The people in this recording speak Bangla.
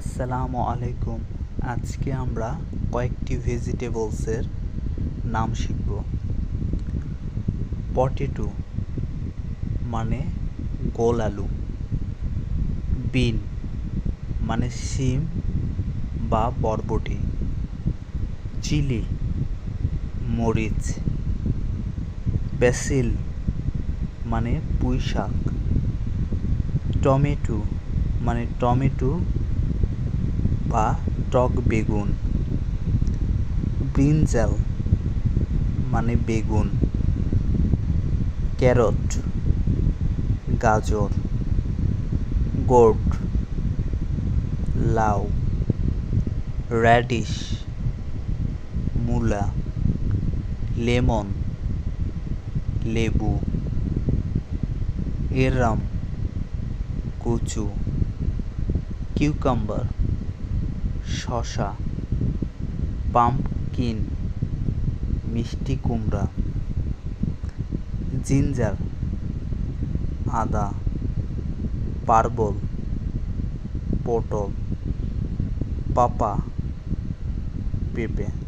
আসসালামু আলাইকুম। আজকে আমরা কয়েকটি ভেজিটেবলসের নাম শিখব। পটেটো মানে গোল আলু। বিন মানে শিম বা বরবটি। চিলি, মরিচ। বেসিল মানে পুঁই শাক টমেটো মানে টমেটো বা টক বেগুন। ব্রিনজাল মানে বেগুন। ক্যারট, গাজর, গোর্ড, লাউ, র্যাডিশ, মূলা, লেমন, লেবু, এরাম, কচু, কিউকাম্বার। শশা পাম্পকিন মিষ্টি কুমড়া জিঞ্জার আদা পার্বল পটল পাপা পেঁপে।